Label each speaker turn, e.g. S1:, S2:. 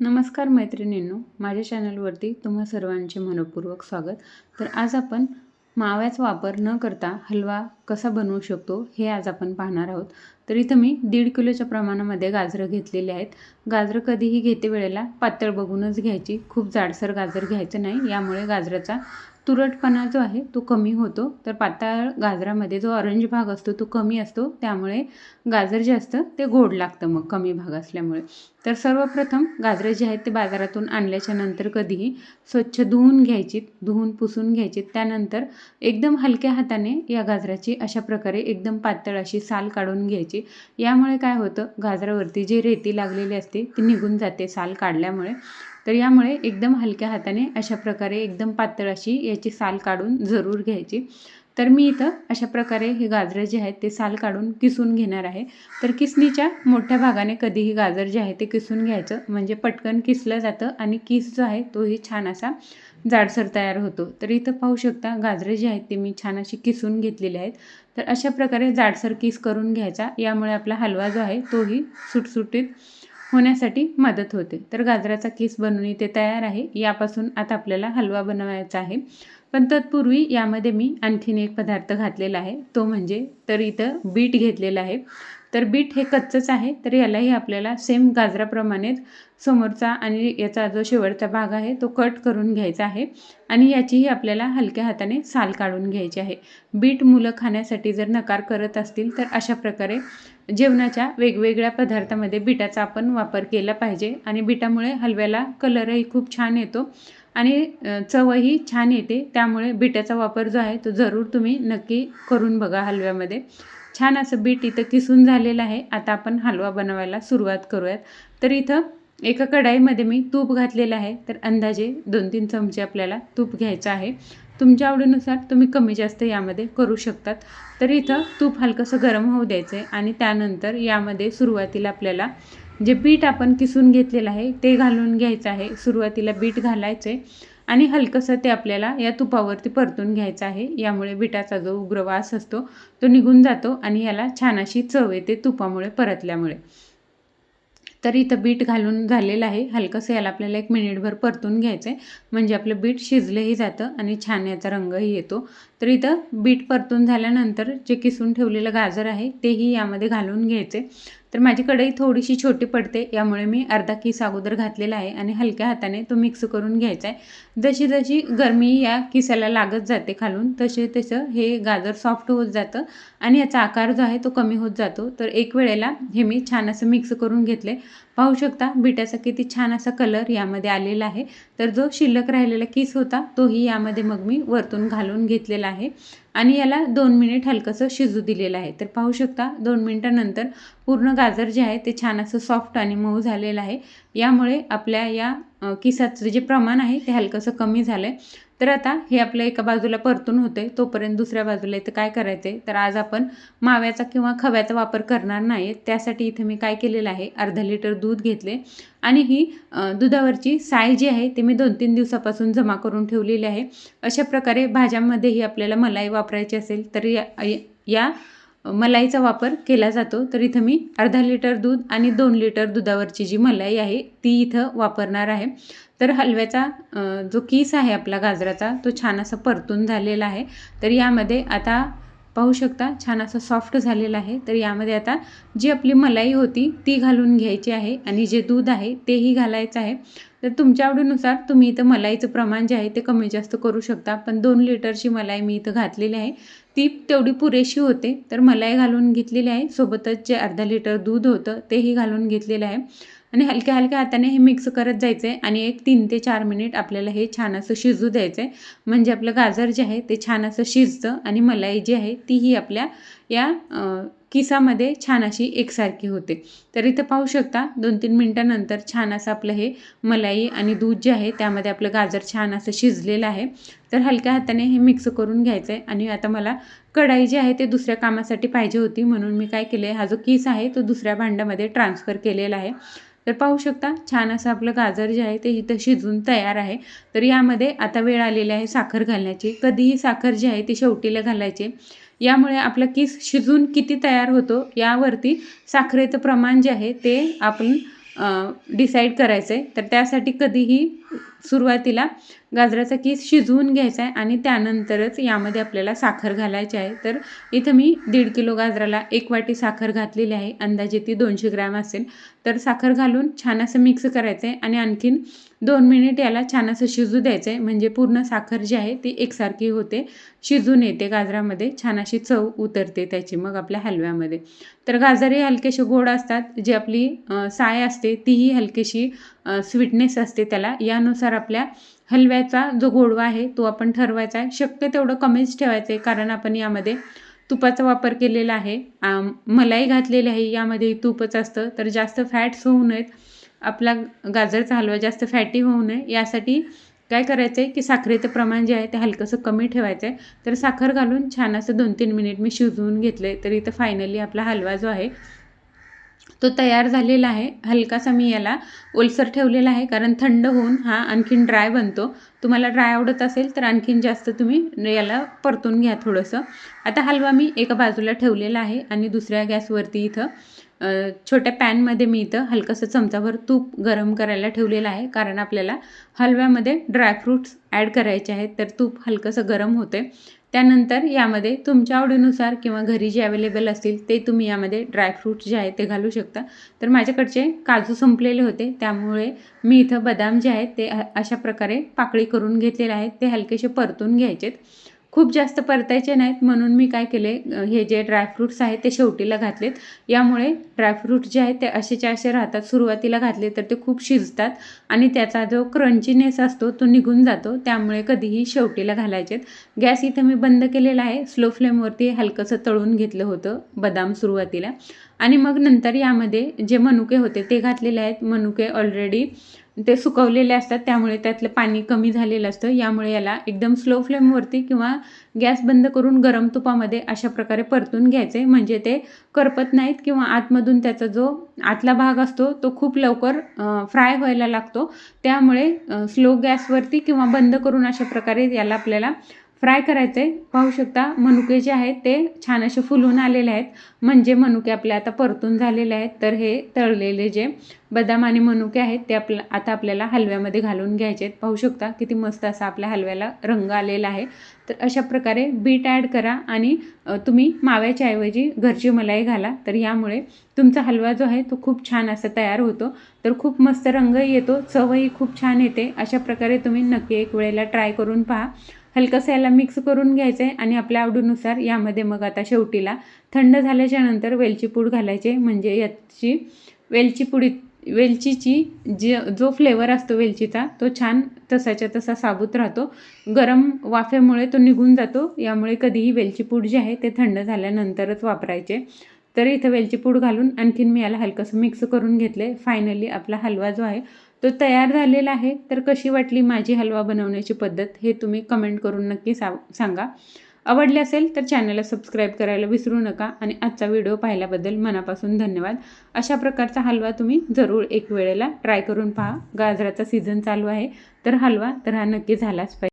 S1: नमस्कार मैत्रिणींनो माझ्या चॅनलवरती तुम्हा सर्वांचे मनपूर्वक स्वागत. तर आज आपण माव्याचा वापर न करता हलवा कसा बनवू शकतो हे आज आपण पाहणार आहोत. तर इथं मी दीड किलोच्या प्रमाणामध्ये गाजरं घेतलेली आहेत. गाजरं कधीही घेते वेळेला पातळ बघूनच घ्यायची. खूप जाडसर गाजर घ्यायचं नाही. यामुळे गाजराचा तुरटपणा जो आहे तो कमी होतो. तर पातळ गाजरामध्ये जो ऑरेंज भाग असतो तो कमी असतो. त्यामुळे गाजर जे असतं ते गोड लागतं मग कमी भाग असल्यामुळे. तर सर्वप्रथम गाजरं जे आहेत ते बाजारातून आणल्याच्या नंतर कधीही स्वच्छ धुवून घ्यायची धुवून पुसून घ्यायची त्यानंतर एकदम हलक्या हाताने या गाजराची अशा प्रकारे एकदम पातळ अशी साल काढून घ्यायची. यामुळे काय होतं? गाजरावरती जी रेती लागलेली असते ती निघून जाते साल काढल्यामुळे. तर यामुळे एकदम हलक्या हाताने अशा प्रकारे एकदम पातळ अशी याची साल काढून जरूर घ्यायची. तर मी इथं अशा प्रकारे हे गाजरं जे आहेत ते साल काढून किसून घेणार आहे. तर किसणीच्या मोठ्या भागाने कधीही गाजर जे आहे ते किसून घ्यायचं. म्हणजे पटकन किसलं जातं आणि किस जो आहे तोही छान असा जाडसर तयार होतो. तर इथं पाहू शकता गाजरं जे आहेत ते मी छान अशी किसून घेतलेले आहेत. तर अशा प्रकारे जाडसर किस करून घ्यायचा. यामुळे आपला हलवा जो आहे तोही सुटसुटीत होण्यासाठी मदत होते. तर गाजराचा केस बनवून इथे तयार आहे. यापासून आता आपल्याला हलवा बनवायचा आहे. पण तत्पूर्वी यामध्ये मी आणखीन एक पदार्थ घातलेला आहे. तो म्हणजे तर इथं बीट घेतलेलं आहे. तर बीट हे कच्चंच आहे. तर यालाही आपल्याला सेम गाजराप्रमाणेच समोरचा आणि याचा जो शेवटचा भाग आहे तो कट करून घ्यायचा आहे. आणि याचीही आपल्याला हलक्या हाताने साल काढून घ्यायची आहे. बीट मुलं खाण्यासाठी जर नकार करत असतील तर अशा प्रकारे जेवणाच्या वेगवेगळ्या पदार्थामध्ये बिटाचा आपण वापर केला पाहिजे आणि बिटामुळे हलव्याला कलरही खूप छान येतो आणि चवही छान येते. त्यामुळे बीटाचा वापर जो आहे तो जरूर तुम्ही नक्की करून बघा हलव्यामध्ये. छान असं बीट इथं किसून झालेलं आहे. आता आपण हलवा बनवायला सुरुवात करूयात. तर इथं एका कढाईमध्ये मी तूप घातलेलं आहे. तर अंदाजे दोन तीन चमचे आपल्याला तूप घ्यायचं आहे. तुमच्या आवडीनुसार तुम्ही कमी जास्त यामध्ये करू शकतात. तर इथं तूप हलकंसं गरम होऊ द्यायचं आहे आणि त्यानंतर यामध्ये सुरुवातीला आपल्याला जे बीट आपण किसून घेतलेलं आहे ते घालून घ्यायचं आहे. सुरुवातीला बीट घालायचं आहे आणि हलकंसं ते आपल्याला या तुपावरती परतून घ्यायचं आहे. यामुळे बिटाचा जो उग्रवास असतो तो निघून जातो आणि याला छान अशी चव येते तुपामुळे परतल्यामुळे. तर इथं बीट घालून झालेलं आहे. हलकंसं याला आपल्याला एक मिनिटभर परतून घ्यायचं आहे म्हणजे आपलं बीट शिजलंही जातं आणि छान याचा रंगही येतो. तर इथं बीट परतून झाल्यानंतर जे किसून ठेवलेलं गाजर आहे तेही यामध्ये घालून घ्यायचे तर माझी कढई थोडीशी छोटी पडते यामुळे मी अर्धा किस अगोदर घातलेला आहे आणि हलक्या हाताने तो मिक्स करून घ्यायचा आहे. जशी जशी गरमी या किसाला लागत जाते खालून तसे तसं हे गाजर सॉफ्ट होत जातं आणि याचा आकार जो आहे तो कमी होत जातो. तर एक वेळेला हे मी छान असं मिक्स करून घेतले. पाहू शकता बिटाचा किती छान असा कलर यामध्ये आलेला आहे. तर जो शिल्लक राहिलेला किस होता तोही यामध्ये मग मी वरतून घालून घेतलेला आहे. आणि याला दोन मिनिट हलकंसं शिजू दिलेलं आहे. तर पाहू शकता दोन मिनटानंतर पूर्ण गाजर जे आहे ते छान असं सॉफ्ट आणि मऊ झालेलं आहे. यामुळे आपल्या या किसाचं जे प्रमाण आहे ते हलकंसं कमी झालं आहे तर आता हे आपलं एका बाजूला परतून होते तोपर्यंत दुसऱ्या बाजूला इथं काय करायचं आहे तर आज आपण माव्याचा किंवा खव्याचा वापर करणार नाही त्यासाठी इथे मी काय केलेलं आहे? अर्धा लिटर दूध घेतले आणि ही दुधावरची साय जी आहे ते मी दोन तीन दिवसापासून जमा करून ठेवलेली आहे. अशा प्रकारे भाज्यांमध्येही आपल्याला मलाई वापरायची असेल तर या या मलाईचा वापर केला जातो. तर इथं मी अर्धा लिटर दूध आणि दोन लिटर दुधावरची जी मलाई आहे ती इथं वापरणार आहे. तर हलव्याचा जो कीस आहे आपला गाजराचा तो छान असा परतून झालेला आहे. तर यामध्ये आता पाहू शकता छान असं सॉफ्ट झालेलं आहे. तर यामध्ये आता जी आपली मलाई होती ती घालून घ्यायची आहे आणि जे दूध आहे तेही घालायचं आहे. तर तुमच्या आवडीनुसार तुम्ही इथं मलाईचं प्रमाण जे आहे ते कमी जास्त करू शकता. पण दोन लिटरची मलाई मी इथं घातलेली आहे. ती तेवढी पुरेशी होते. तर मलाई घालून घेतलेली आहे. सोबतच जे अर्धा लिटर दूध होतं तेही घालून घेतलेलं आहे. आणि हलक्या हलक्या हाताने हे मिक्स करत जायचं आहे आणि एक तीन ते चार मिनिट आपल्याला हे छान असं शिजू द्यायचं आहे म्हणजे आपलं गाजर जे आहे ते छान असं शिजतं आणि मलाई जी आहे तीही आपल्या या किसामध्ये छान अशी एकसारखी होते. तर इथं पाहू शकता दोन तीन मिनटानंतर छान असं आपलं हे मलाई आणि दूध जे आहे त्यामध्ये आपलं गाजर छान असं शिजलेलं आहे. तर हलक्या हाताने हे मिक्स करून घ्यायचं आहे आणि आता मला कढाई जी आहे ते दुसऱ्या कामासाठी पाहिजे होती. म्हणून मी काय केलं आहे हा जो किस आहे तो दुसऱ्या भांड्यामध्ये ट्रान्सफर केलेला आहे. तर पाहू शकता छान असं आपलं गाजर जे आहे ते इथं शिजून तयार आहे. तर यामध्ये आता वेळ आलेली आहे साखर घालण्याची. कधीही साखर जी आहे ती शेवटीला घालायची. यामुळे आपला किस शिजून किती तयार होतो यावरती साखरेचं प्रमाण जे आहे ते आपण डिसाईड करायचं आहे तर त्यासाठी कधीही सुरुवातीला गाजराचा केस शिजवून घ्यायचा आहे आणि त्यानंतरच यामध्ये आपल्याला साखर घालायची आहे. तर इथं मी दीड किलो गाजराला एक वाटी साखर घातलेली आहे. अंदाजे ती दोनशे ग्रॅम असेल. तर साखर घालून छान असं मिक्स करायचं आहे आणि आणखीन दोन मिनिट याला छान असं शिजू द्यायचं आहे. म्हणजे पूर्ण साखर जी आहे ती एकसारखी होते. शिजून येते गाजरामध्ये. छान अशी चव उतरते त्याची मग आपल्या हलव्यामध्ये. तर गाजर हे हलकेसे गोड असतात. जी आपली साय असते तीही हलकीशी स्वीटनेस असते त्याला. यानुसार आपल्या हलव्याचा जो गोडवा आहे तो आपण ठरवायचा आहे. शक्य तेवढं कमीच ठेवायचं आहे कारण आपण यामध्ये तुपाचा वापर केलेला आहे. मलाई घातलेली आहे यामध्ये तूपच असतं. तर जास्त फॅट्स होऊ नयेत. आपला गाजरचा हलवा जास्त फॅटी होऊ नये. यासाठी काय करायचं आहे की साखरेचं प्रमाण जे आहे ते हलकंसं कमी ठेवायचं आहे तर साखर घालून छान असं दोन तीन मिनिट मी शिजवून घेतलं आहे तर इथं फायनली आपला हलवा जो आहे तो तयार झालेला आहे. हलकासा मी याला ओलसर ठेवलेला आहे कारण थंड होऊन हा आणखीन ड्राय बनतो. तुम्हाला ड्राय आवडत असेल तर आणखीन जास्त तुम्ही याला परतून घ्या थोडंसं. आता हलवा मी एका बाजूला ठेवलेला आहे आणि दुसऱ्या गॅसवरती इथं छोट्या पॅनमध्ये मी इथं हलकंसं चमचाभर तूप गरम करायला ठेवलेलं आहे कारण आपल्याला हलव्यामध्ये ड्रायफ्रूट्स ॲड करायचे आहेत तर तूप हलकंसं गरम होते त्यानंतर यामध्ये तुमच्या आवडीनुसार किंवा घरी जे अवेलेबल असतील ते तुम्ही यामध्ये ड्रायफ्रूट्स जे आहेत ते घालू शकता. तर माझ्याकडचे काजू संपलेले होते त्यामुळे मी इथं बदाम जे आहेत ते अशा प्रकारे पाकळी करून घेतलेले आहेत. ते हलकेसे परतून घ्यायचेत. खूप जास्त परतायचे नाहीत म्हणून मी काय केले हे जे ड्रायफ्रूट्स आहेत ते शेवटीला घातलेत. यामुळे ड्रायफ्रूट जे आहेत ते असेच्या असे राहतात. सुरुवातीला घातले तर ते खूप शिजतात आणि त्याचा जो क्रंचीनेस असतो तो निघून जातो. त्यामुळे कधीही शेवटीला घालायचेत. गॅस इथं मी बंद केलेला आहे. स्लो फ्लेमवरती हलकंसं तळून घेतलं होतं बदाम सुरुवातीला. आणि मग नंतर यामध्ये जे मनुके होते ते घातलेले आहेत. मनुके ऑलरेडी ते सुकवलेले असतात त्यामुळे त्यातलं पाणी कमी झालेलं असतं. यामुळे याला एकदम स्लो फ्लेमवरती किंवा गॅस बंद करून गरम तुपामध्ये अशा प्रकारे परतून घ्यायचे. म्हणजे ते करपत नाहीत किंवा आतमधून त्याचा जो आतला भाग असतो तो खूप लवकर फ्राय व्हायला लागतो. त्यामुळे स्लो गॅसवरती किंवा बंद करून अशा प्रकारे याला आपल्याला फ्राय करायचं आहे पाहू शकता मनुके जे आहेत ते छान असे फुलून आलेले आहेत. म्हणजे मनुके आपले आता परतून झालेले आहेत. तर हे तळलेले जे बदाम आणि मनुके आहेत ते आपल्या आता आपल्याला हलव्यामध्ये घालून घ्यायचे आहेत. पाहू शकता किती मस्त असा आपल्या हलव्याला रंग आलेला आहे. तर अशा प्रकारे बीट ॲड करा आणि तुम्ही माव्याच्या ऐवजी घरची मलाई घाला. तर यामुळे तुमचा हलवा जो आहे तो खूप छान असा तयार होतो. तर खूप मस्त रंगही येतो. चवही खूप छान येते. अशा प्रकारे तुम्ही नक्की एक वेळेला ट्राय करून पहा. हलकंसं याला मिक्स करून घ्यायचं आहे आणि आपल्या आवडीनुसार यामध्ये मग आता शेवटीला थंड झाल्याच्यानंतर वेलची पूड घालायचे. म्हणजे याची वेलची वेलचीची जी जो फ्लेवर असतो वेलचीचा तो छान तसाच्या तसा साबूत राहतो. गरम वाफेमुळे तो निघून जातो. यामुळे कधीही वेलची पूड जी आहे ते थंड झाल्यानंतरच वापरायचे. तर इथं वेलची पूड घालून आणखीन मी याला हलकंसं मिक्स करून घेतले फायनली आपला हलवा जो आहे तो तयार झालेला आहे. तर कशी वाटली माझी हलवा बनवण्याची पद्धत हे तुम्ही कमेंट करून नक्की सा सांगा. आवडले असेल तर चॅनलला सबस्क्राईब करायला विसरू नका आणि आजचा व्हिडिओ पाहिल्याबद्दल मनापासून धन्यवाद. अशा प्रकारचा हलवा तुम्ही जरूर एक वेळेला ट्राय करून पहा. गाजराचा सीझन चालू आहे. तर हलवा तर हा नक्की झालाच पाहिजे.